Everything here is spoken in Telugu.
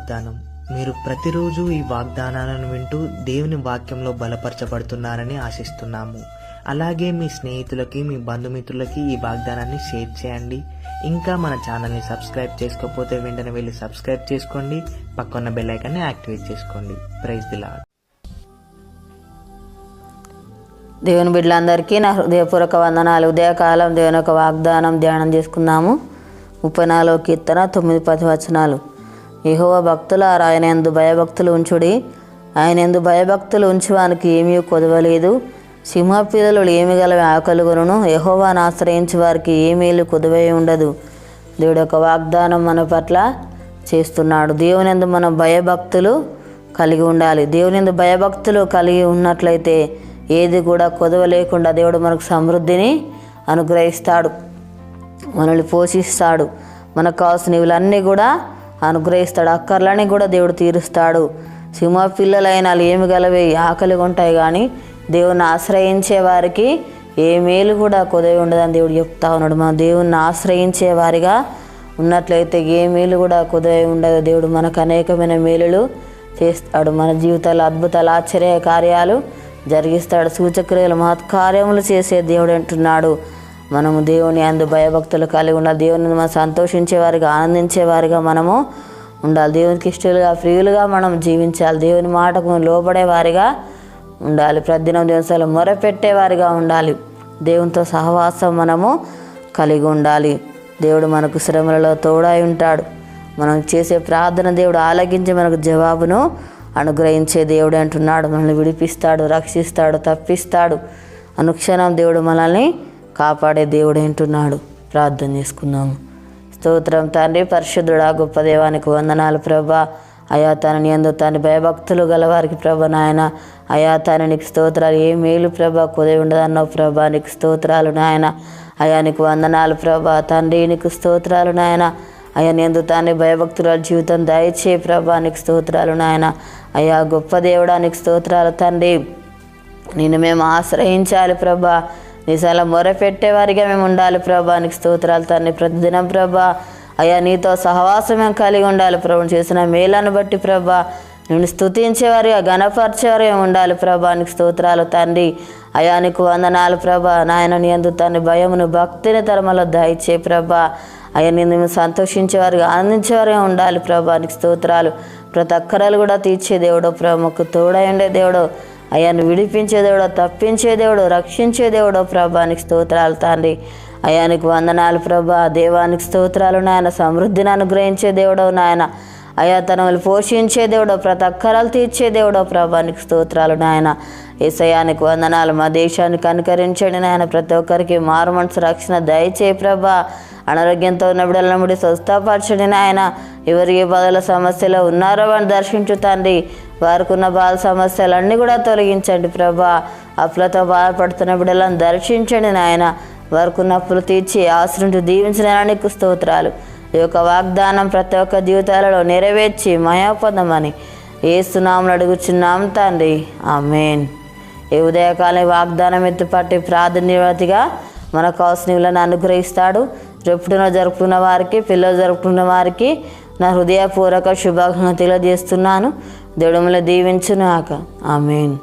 వాగ్దానం. మీరు ప్రతిరోజు ఈ వాగ్దానాలను వింటూ దేవుని వాక్యంలో బలపరచబడుతున్నారని ఆశిస్తున్నాము. అలాగే మీ స్నేహితులకి మీ బంధుమిత్రులకి ఈ వాగ్దానాన్ని షేర్ చేయండి. ఇంకా మన ఛానల్ని సబ్స్క్రైబ్ చేసుకోకపోతే వెంటనే వెళ్ళి సబ్స్క్రైబ్ చేసుకోండి. పక్కన బెల్లైకాన్ని యాక్టివేట్ చేసుకోండి. ప్రైజ్ ది లాడ్ దేవుని బిడ్డలందరికీ నా హృదయపూర్వక వందనాలు. ఉదయకాలం దేవుని యొక్క వాగ్దానం ధ్యానం చేసుకున్నాము. ముప్పై కీర్తన తొమ్మిది పది వచనాలు. యెహోవా భక్తుల ఆయన ఎందు భయభక్తులు ఉంచుడి. ఆయన ఎందు భయభక్తులు ఉంచువానికి ఏమీ కుదవలేదు. సింహపిల్లలు ఏమి గల ఆకలుగును యహోవాను ఆశ్రయించి వారికి ఏమీలు కుదవై ఉండదు. దేవుడు ఒక వాగ్దానం మన పట్ల చేస్తున్నాడు. దేవునిందు మన భయభక్తులు కలిగి ఉండాలి. దేవునిందు భయభక్తులు కలిగి ఉన్నట్లయితే ఏది కూడా కొదవ లేకుండా దేవుడు మనకు సమృద్ధిని అనుగ్రహిస్తాడు. మనల్ని పోషిస్తాడు. మనకు కావాల్సిన ఇవులన్నీ కూడా అనుగ్రహిస్తాడు. అక్కర్లని కూడా దేవుడు తీరుస్తాడు. సింహ పిల్లలైన వాళ్ళు ఏమి గలవే? ఆకలిగా ఉంటాయి కానీ దేవుని ఆశ్రయించే వారికి ఏ మేలు కూడా కొదవి ఉండదని దేవుడు చెప్తా ఉన్నాడు. మన దేవుణ్ణి ఆశ్రయించే వారిగా ఉన్నట్లయితే ఏ మేలు కూడా కుదవి ఉండదు. దేవుడు మనకు అనేకమైన మేలులు చేస్తాడు. మన జీవితాలు అద్భుతాలు ఆశ్చర్య కార్యాలు జరిగిస్తాడు. సూచక్రియలు మహత్కార్యములు చేసే దేవుడు అంటున్నాడు. మనము దేవుని అందు భయభక్తులు కలిగి ఉండాలి. దేవుని మనం సంతోషించే వారిగా ఆనందించే వారిగా మనము ఉండాలి. దేవునికి ఇష్టలుగా ఫ్రీలుగా మనం జీవించాలి. దేవుని మాటకు లోబడే వారిగా ఉండాలి. ప్రతిదినం దేవుని మొరపెట్టేవారిగా ఉండాలి. దేవునితో సహవాసం మనము కలిగి ఉండాలి. దేవుడు మనకు శ్రమలలో తోడై ఉంటాడు. మనం చేసే ప్రార్థన దేవుడు ఆలగించి మనకు జవాబును అనుగ్రహించే దేవుడు అంటున్నాడు. మనల్ని విడిపిస్తాడు రక్షిస్తాడు తప్పిస్తాడు. అనుక్షణం దేవుడు మనల్ని కాపాడే దేవుడు ఏంటున్నాడు ప్రార్థన చేసుకుందాము. స్తోత్రం తండ్రి పరిశుద్ధుడా గొప్ప దేవానికి వందనాలు ప్రభా. అయా తనని ఎందు తన భయభక్తులు గలవారికి ప్రభ నాయన. అయా తన నీకు స్తోత్రాలు ఏ మేలు ప్రభ కుదే ఉండదన్నావు ప్రభా. నీకు స్తోత్రాలు నాయన. అయా నీకు వందనాలు ప్రభా. తండ్రి నీకు స్తోత్రాలు నాయన. అయ్యా నేను తానే భయభక్తుల జీవితం దయచే ప్రభా నీకు స్తోత్రాలు నాయన. అయ్యా గొప్ప దేవుడా నీకు స్తోత్రాలు తండ్రి. నిన్ను మేము ఆశ్రయించాలి ప్రభా. నీ సల మొరపెట్టేవారిగా మేము ఉండాలి ప్రభా. నీకు స్తోత్రాలు తండ్రి ప్రతిదినం ప్రభా. అయ్యా నీతో సహవాసం మేము కలిగి ఉండాలి ప్రభు. చేసిన మేలను బట్టి ప్రభా. నేను గణపరిచేవారు గణపరిచేవారిగా ఉండాలి ప్రభా. నీకు స్తోత్రాలు తండ్రి అయా నీకు వందనాలు ప్రభా. నాయన నీ అందు తండ్రి భయమును భక్తిని తరమలో దయచే ప్రభా. అయ్యా నేను సంతోషించేవారుగా ఆనందించేవారుగా ఉండాలి ప్రభా. నీకు స్తోత్రాలు ప్రతి ఒక్కరాలు కూడా తీర్చే దేవుడు మాకు తోడై ఉండే దేవుడు అయ్యాను విడిపించే దేవుడు తప్పించే దేవుడు రక్షించే దేవుడు ప్రభానికి స్తోత్రాలు తండ్రి. అయానికి వందనాలు ప్రభా. దేవానికి స్తోత్రాలు నాయన. సమృద్ధిని అనుగ్రహించే దేవుడవు నాయన. అయా తనములు పోషించే దేవుడో ప్రతి అక్కరాలు తీర్చే దేవుడో ప్రభానికి స్తోత్రాలు నాయన. ఏసయానికి వందనాలు. మా దేశానికి అనుకరించండి నాయన. ప్రతి ఒక్కరికి మారు మనసు రక్షణ దయచే ప్రభా. అనారోగ్యంతో ఉన్న బిడ్డలను ముడి స్వస్థపరచండి నాయన. ఎవరికి ఏ బాధల ఉన్నారో వాడిని దర్శించు తండ్రి. వారికి ఉన్న బాధ సమస్యలన్నీ కూడా తొలగించండి ప్రభా. అప్పులతో బాధపడుతున్న బిడ్డలను దర్శించండి నాయన. వారికి ఉన్న అప్పులు తీర్చి ఆశ్రుంటూ దీవించడానికి స్తోత్రాలు. ఈ యొక్క వాగ్దానం ప్రతి ఒక్క జీవితాలలో నెరవేర్చి మయాపదమని ఏస్తున్నాములు అడుగుచున్నాం తండ్రి. ఆమెన్. ఈ ఉదయకాలం వాగ్దానం ఎత్తుపట్టి ప్రాధాన్యతగా మనకు కావాల్సిన అనుగ్రహిస్తాడు. రెప్పుడున జరుపుకున్న వారికి పిల్లలు జరుపుకున్న వారికి నా హృదయపూర్వక శుభాకాంక్షలు తెలియజేస్తున్నాను. దేవుడు దీవించునాక ఆమెన్.